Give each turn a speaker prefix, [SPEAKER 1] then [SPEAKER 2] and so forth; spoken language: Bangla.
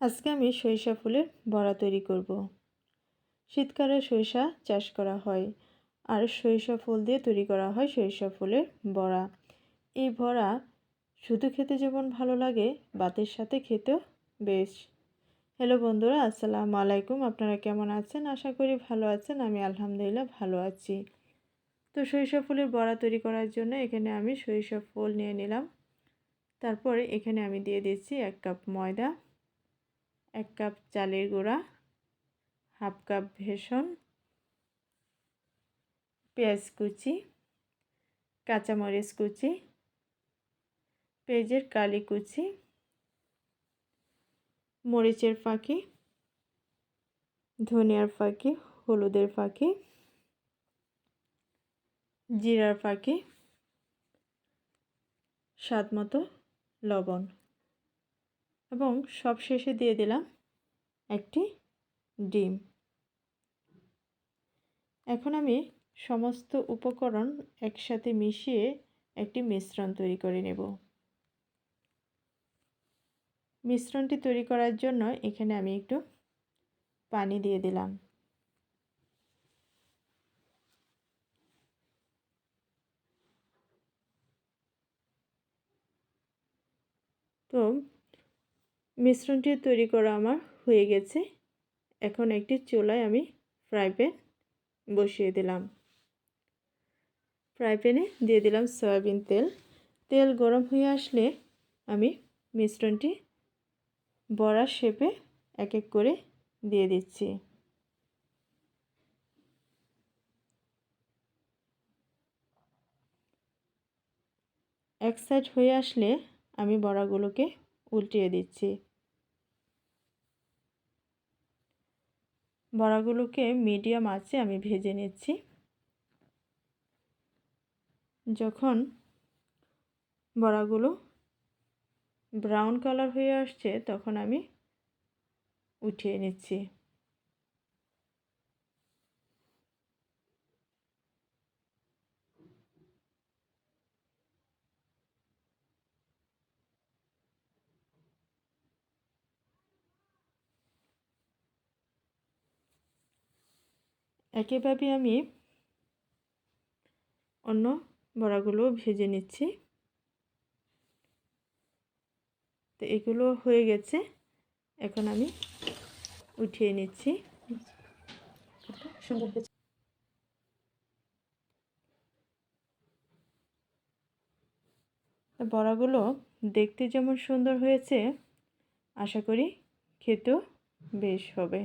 [SPEAKER 1] আজকে আমি সরিষা ফুলের বড়া তৈরি করব। শীতকালে সরিষা চাষ করা হয় আর সরিষা ফুল দিয়ে তৈরি করা হয় সরিষা ফুলের বড়া। এই বড়া শুধু খেতে যেমন ভালো লাগে, বাতের সাথে খেতেও বেশ। হ্যালো বন্ধুরা, আসসালামু আলাইকুম। আপনারা কেমন আছেন? আশা করি ভালো আছেন। আমি আলহামদুলিল্লাহ ভালো আছি। তো সরিষা ফুলের বড়া তৈরি করার জন্য এখানে আমি সরিষা ফুল নিয়ে নিলাম। তারপরে এখানে আমি দিয়ে দিচ্ছি এক কাপ ময়দা। এক কাপ চালের গুঁড়া, হাফ কাপ ভেসন পেঁয়াজ কুচি, কাঁচামরিচ কুচি, পেঁয়াজের কালি কুচি, মরিচের ফাঁকি, ধনিয়ার ফাঁকি, হলুদের ফাঁকি, জিরার ফাঁকি স্বাদ মতো লবণ। এবং সব শেষে দিয়ে দিলাম একটি ডিম। এখন আমি সমস্ত উপকরণ একসাথে মিশিয়ে একটি মিশ্রণ তৈরি করে নেব। মিশ্রণটি তৈরি করার জন্য এখানে আমি একটু পানি দিয়ে দিলাম। তো মিশ্রণটি তৈরি করা আমার হয়ে গেছে। এখন একটি চুলায় আমি ফ্রাই প্যান বসিয়ে দিলাম। ফ্রাই প্যানে দিয়ে দিলাম সয়াবিন তেল। তেল গরম হয়ে আসলে আমি মিশ্রণটি বড়ার শেপে এক এক করে দিয়ে দিচ্ছি। এক সাইড হয়ে আসলে আমি বড়াগুলোকে উল্টিয়ে দিচ্ছি। বড়াগুলোকে মিডিয়াম আছে আমি ভেজে নিচ্ছি। যখন বড়াগুলো ব্রাউন কালার হয়ে আসছে, তখন আমি উঠিয়ে নিচ্ছি। একইভাবে আমি অন্য বড়াগুলো ভেজে নিচ্ছি। তো এগুলো হয়ে গেছে। এখন আমি উঠিয়ে নিচ্ছি। বড়াগুলো দেখতে যেমন সুন্দর হয়েছে আশা করি খেতেও বেশ হবে।